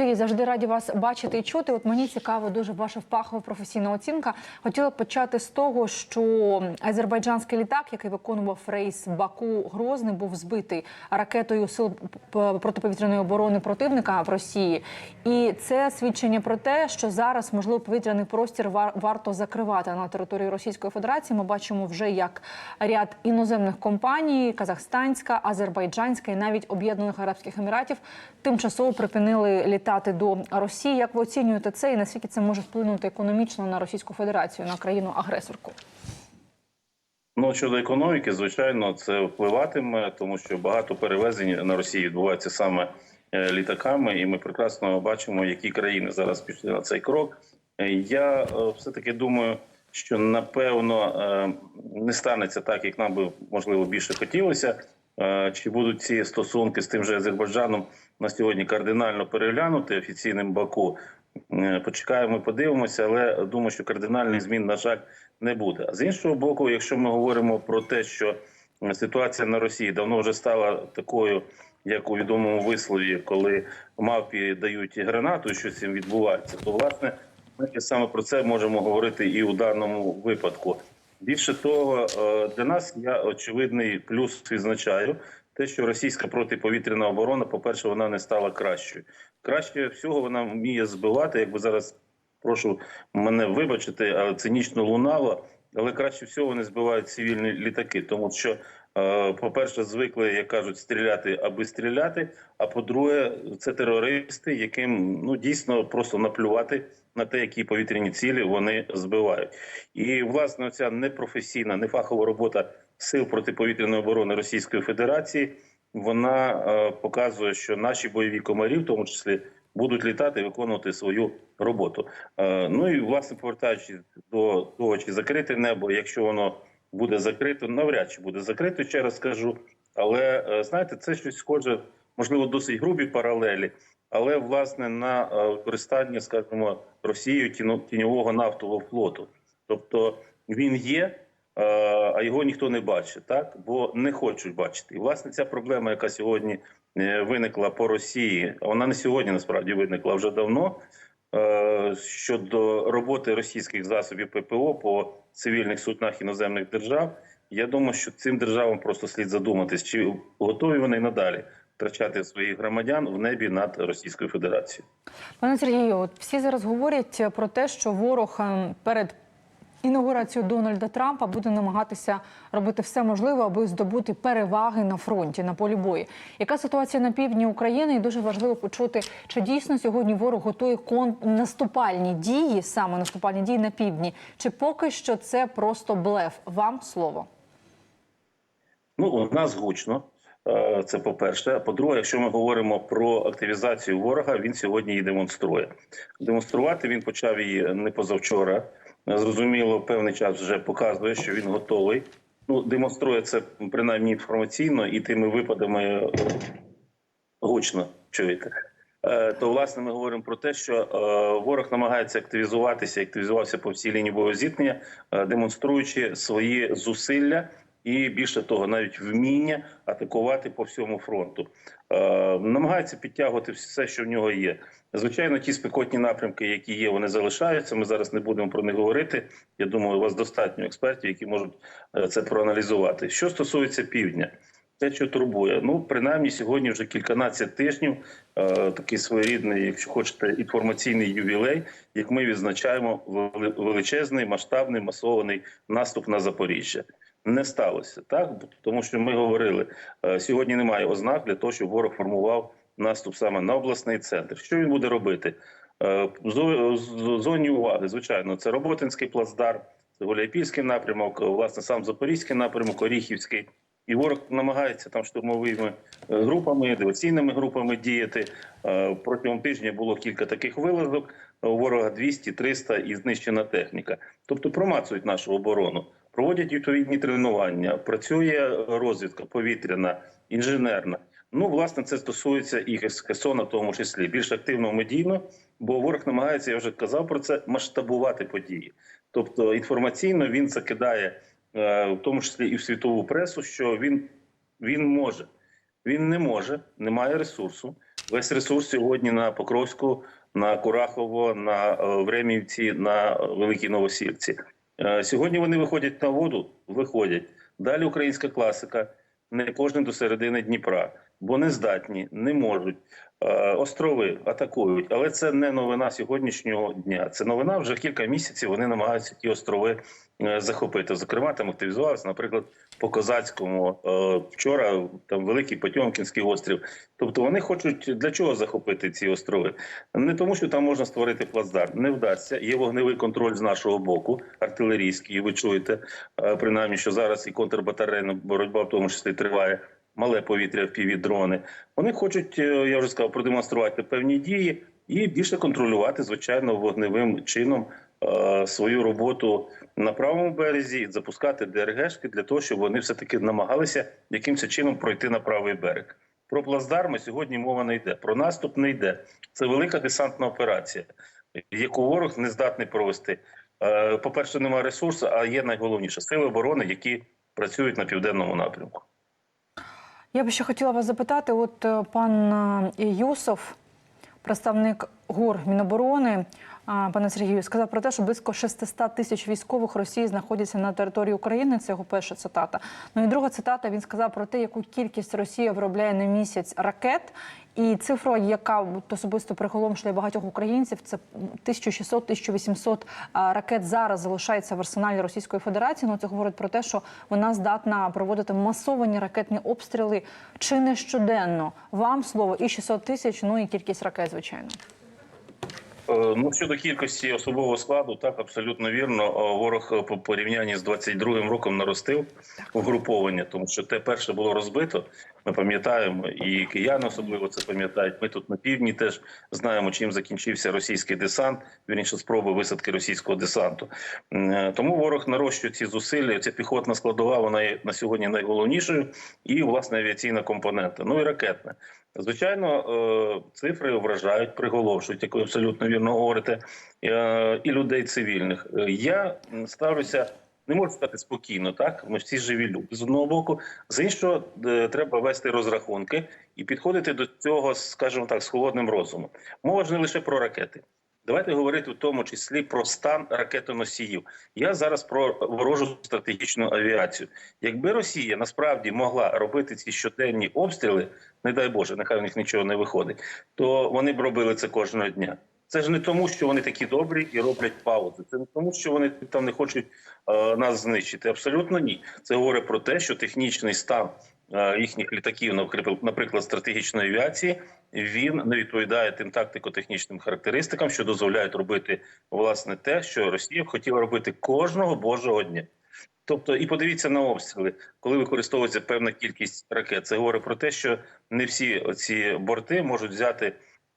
Сергій, завжди раді вас бачити і чути. От мені цікаво дуже ваша фахова професійна оцінка. Хотіла почати з того, що азербайджанський літак, який виконував рейс Баку Грозний, був збитий ракетою сил протиповітряної оборони противника в Росії. І це свідчення про те, що зараз можливо повітряний простір вар- варто закривати на території Російської Федерації. Ми бачимо вже як ряд іноземних компаній казахстанська, азербайджанська і навіть Об'єднаних Арабських Еміратів тимчасово припинили літати до Росії. Як ви оцінюєте це і наскільки це може вплинути економічно на Російську Федерацію, на країну агресорку? Ну щодо економіки, звичайно, це впливатиме, тому що багато перевезень на Росії відбувається саме е, літаками, і ми прекрасно бачимо, які країни зараз пішли на цей крок. Е, Я все таки думаю, що напевно е, не станеться так, як нам би можливо більше хотілося. Е, Чи будуть ці стосунки з тим же Азербайджаном на сьогодні кардинально переглянути офіційним Баку? Е, Почекаємо, подивимося, але думаю, що кардинальних змін, на жаль, не буде. А з іншого боку, якщо ми говоримо про те, що ситуація на Росії давно вже стала такою, як у відомому вислові, коли мавпі дають гранату, що з цим відбувається, то власне ми саме про це можемо говорити і у даному випадку. Більше того, е, для нас я очевидний плюс відзначаю те, що російська протиповітряна оборона, по-перше, вона не стала кращою. Краще всього вона вміє збивати, якби зараз прошу мене вибачити, але цинічно лунало. Але краще всього вони збивають цивільні літаки, тому що, по-перше, звикли, як кажуть, стріляти, аби стріляти. А по-друге, це терористи, яким ну дійсно просто наплювати на те, які повітряні цілі вони збивають. І власне ця непрофесійна, нефахова робота сил протиповітряної оборони Російської Федерації вона е, показує, що наші бойові комарі, в тому числі, будуть літати і виконувати свою роботу. Е, ну і власне повертаючись до того, чи закрите небо, якщо воно буде закрито, навряд чи буде закрито, ще раз скажу. Але е, знаєте, це щось схоже, можливо, досить грубі паралелі, але власне на е, використання, скажімо, Росією тіньового нафтового флоту. Тобто він є, е, а його ніхто не бачить, так бо не хочуть бачити. І власне ця проблема, яка сьогодні виникла по Росії, вона не сьогодні насправді виникла вже давно. Е, Щодо роботи російських засобів ППО по цивільних суднах іноземних держав, я думаю, що цим державам просто слід задуматись, чи готові вони надалі втрачати своїх громадян в небі над Російською Федерацією. Пане Сергію, от всі зараз говорять про те, що ворог е, перед інаугурацією Дональда Трампа буде намагатися робити все можливе, аби здобути переваги на фронті на полі бою. Яка ситуація на півдні України? І дуже важливо почути, чи дійсно сьогодні ворог готує кон... наступальні дії, саме наступальні дії на півдні, чи поки що це просто блеф? Вам слово. Ну, у нас гучно. Е, Це по-перше. А по-друге, якщо ми говоримо про активізацію ворога, він сьогодні її демонструє. Демонструвати він почав її не позавчора. Зрозуміло, певний час вже показує, що він готовий. Ну, демонструє це принаймні інформаційно і тими випадами е, гучно чуєте. Е, То власне ми говоримо про те, що е, ворог намагається активізуватися, активізувався по всій лінії бойового зіткнення, е, демонструючи свої зусилля і більше того, навіть вміння атакувати по всьому фронту. Е, Намагається підтягувати все, що в нього є. Звичайно, ті спекотні напрямки, які є, вони залишаються. Ми зараз не будемо про них говорити. Я думаю, у вас достатньо експертів, які можуть е, це проаналізувати. Що стосується півдня. Те, що турбує, ну принаймні сьогодні вже кільканадцять тижнів. Е, такий своєрідний, якщо хочете, інформаційний ювілей, як ми відзначаємо величезний масштабний масований наступ на Запоріжжя. Не сталося так, тому що ми говорили е, сьогодні. Немає ознак для того, щоб ворог формував наступ саме на обласний центр. Що він буде робити? Е, з- Зоні уваги, звичайно, це Роботинський плацдарм, це Гуляйпільський напрямок, власне, сам Запорізький напрямок, Оріхівський. І ворог намагається там штурмовими е, групами, диверсійними групами діяти. Е, Протягом тижня було кілька таких вилазок. У ворога 200-300 і знищена техніка. Тобто промацують нашу оборону, проводять відповідні тренування. Працює розвідка повітряна, інженерна. Ну, власне, це стосується і Херсона, в тому числі більш активно медійно, бо ворог намагається, я вже казав про це, масштабувати події. Тобто інформаційно він закидає е, в тому числі і в світову пресу, що він, він може. Він не може, не має ресурсу, Весь ресурс сьогодні на Покровську, на Курахово, на е, Времівці, на Великій Новосілці. Е, Сьогодні вони виходять на воду, виходять. Далі українська класика. Не кожен до середини Дніпра, бо не здатні, не можуть. Е, Острови атакують, але це не новина сьогоднішнього дня. Це новина вже кілька місяців. Вони намагаються ті острови е, захопити. Зокрема, там активізувався, наприклад, по козацькому е, вчора там великий Потьомкінський острів. Тобто вони хочуть для чого захопити ці острови? Не тому, що там можна створити плацдарм. Не вдасться. Є вогневий контроль з нашого боку, артилерійський. Ви чуєте, принаймні, що зараз і контрбатарейна боротьба в тому числі триває. Мале повітря в дрони. Вони хочуть, е, я вже сказав, продемонструвати певні дії і більше контролювати, звичайно, вогневим чином е, свою роботу на правому березі, запускати ДРГшки для того, щоб вони все таки намагалися якимось чином пройти на правий берег. Про плацдарми сьогодні мова не йде. Про наступ не йде. Це велика десантна операція, яку ворог не здатний провести. Е, По-перше, немає ресурсу, а є найголовніше сили оборони, які працюють на південному напрямку. Я би ще хотіла вас запитати: от е, пан е, Юсов, представник ГУР Міноборони, пане Сергію, сказав про те, що близько 600 тисяч військових Росії знаходяться на території України. Це його перша цитата. Ну і друга цитата. Він сказав про те, яку кількість Росія виробляє на місяць ракет. І цифра, яка особисто приголомшує багатьох українців, це 1600-1800 а, ракет зараз залишається в арсеналі Російської Федерації. Ну це говорить про те, що вона здатна проводити масовані ракетні обстріли чи не щоденно. Вам слово і 600 тисяч, ну і кількість ракет, звичайно. Е, Ну щодо кількості особового складу, так абсолютно вірно. Е, Ворог е, по порівнянні з 22-м роком наростив угруповання, тому що те перше було розбито. Ми пам'ятаємо, і кияни особливо це пам'ятають. Ми тут на півдні теж знаємо, чим закінчився російський десант. Вірніше спроби висадки російського десанту. Тому ворог нарощує ці зусилля. Ця піхотна складова вона є на сьогодні найголовнішою, і власне авіаційна компонента. Ну і ракетна. Звичайно, е, цифри вражають, приголомшують, як ви абсолютно вірно говорите, е, і людей цивільних. Е, Я ставлюся, не можу сказати спокійно, так ми всі живі люди з одного боку. З іншого, треба вести розрахунки і підходити до цього, скажімо так, з холодним розумом. Мова ж не лише про ракети. Давайте говорити в тому числі про стан ракетоносіїв. Я зараз про ворожу стратегічну авіацію. Якби Росія насправді могла робити ці щоденні обстріли, не дай Боже, нехай у них нічого не виходить, то вони б робили це кожного дня. Це ж не тому, що вони такі добрі і роблять паузи. Це не тому, що вони там не хочуть е, нас знищити. Абсолютно ні. Це говорить про те, що технічний стан їхніх літаків, наприклад, стратегічної авіації, він не відповідає тим тактико-технічним характеристикам, що дозволяють робити власне те, що Росія хотіла робити кожного божого дня. Тобто, і подивіться на обстріли, коли використовується певна кількість ракет. Це говорить про те, що не всі ці борти можуть взяти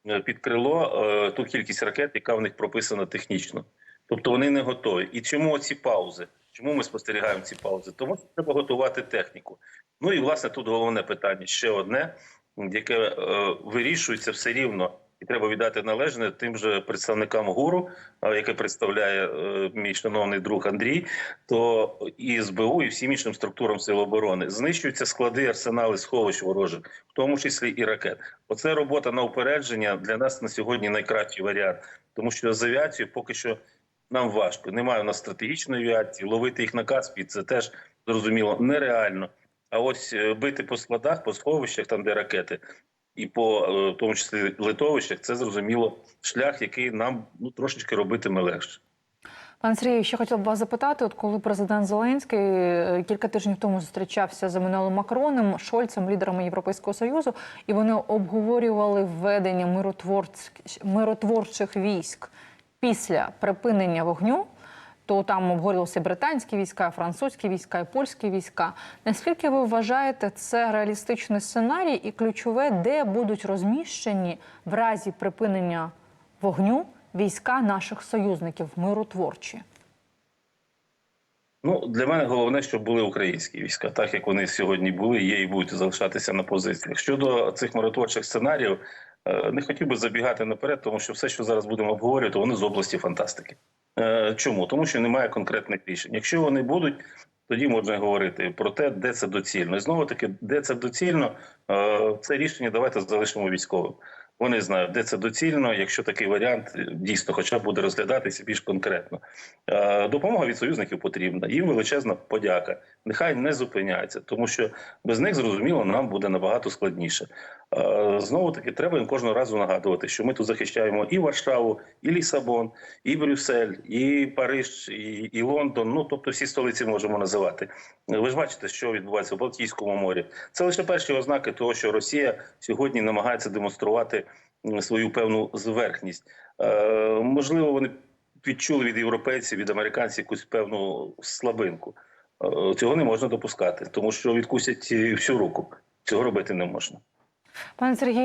е, під крило е, ту кількість ракет, яка в них прописана технічно. Тобто вони не готові. І чому ці паузи? Чому ми спостерігаємо ці паузи? Тому що треба готувати техніку. Ну і власне тут головне питання ще одне, яке е, вирішується все рівно, і треба віддати належне тим же представникам гуру, е, яке представляє е, мій шановний друг Андрій, то і СБУ, і всім іншим структурам сил оборони знищуються склади, арсенали сховищ ворожих, в тому числі і ракет. Оце робота на упередження для нас на сьогодні найкращий варіант, тому що з авіацією поки що нам важко. Немає у нас стратегічної авіації. Ловити їх на Каспі це теж зрозуміло нереально. А ось е, бити по складах, по сховищах, там де ракети, і по е, в тому числі литовищах, це зрозуміло шлях, який нам ну трошечки робитиме легше. Пане Сергію, ще хотіла б вас запитати: от коли президент Зеленський е, кілька тижнів тому зустрічався з Еммануелем Макроном, Шольцем, лідерами Європейського союзу, і вони обговорювали введення миротворчих військ після припинення вогню. То там обговорювалися британські війська, французькі війська і польські війська. Наскільки ви вважаєте це реалістичний сценарій, і ключове, де будуть розміщені в разі припинення вогню війська наших союзників миротворчі? Ну для мене головне, щоб були українські війська, так як вони сьогодні були, є і будуть залишатися на позиціях. Щодо цих миротворчих сценаріїв, не хотів би забігати наперед, тому що все, що зараз будемо обговорювати, вони з області фантастики. Е, Чому? Тому що немає конкретних рішень. Якщо вони будуть, тоді можна говорити про те, де це доцільно. І знову таки, де це доцільно, е, це рішення давайте залишимо військовим. Вони знають, де це доцільно, якщо такий варіант е, дійсно, хоча б буде розглядатися більш конкретно. Е, Допомога від союзників потрібна. Їм величезна подяка. Нехай не зупиняється, тому що без них зрозуміло нам буде набагато складніше. Е, Знову таки, треба їм кожного разу нагадувати, що ми тут захищаємо і Варшаву, і Лісабон, і Брюссель, і Париж, і, і Лондон. Ну тобто всі столиці можемо називати. Ви ж бачите, що відбувається в Балтійському морі. Це лише перші ознаки того, що Росія сьогодні намагається демонструвати свою певну зверхність. Е, можливо, вони відчули від європейців, від американців якусь певну слабинку. Е, Цього не можна допускати, тому що відкусять е, всю руку. Цього робити не можна. Пане Сергію,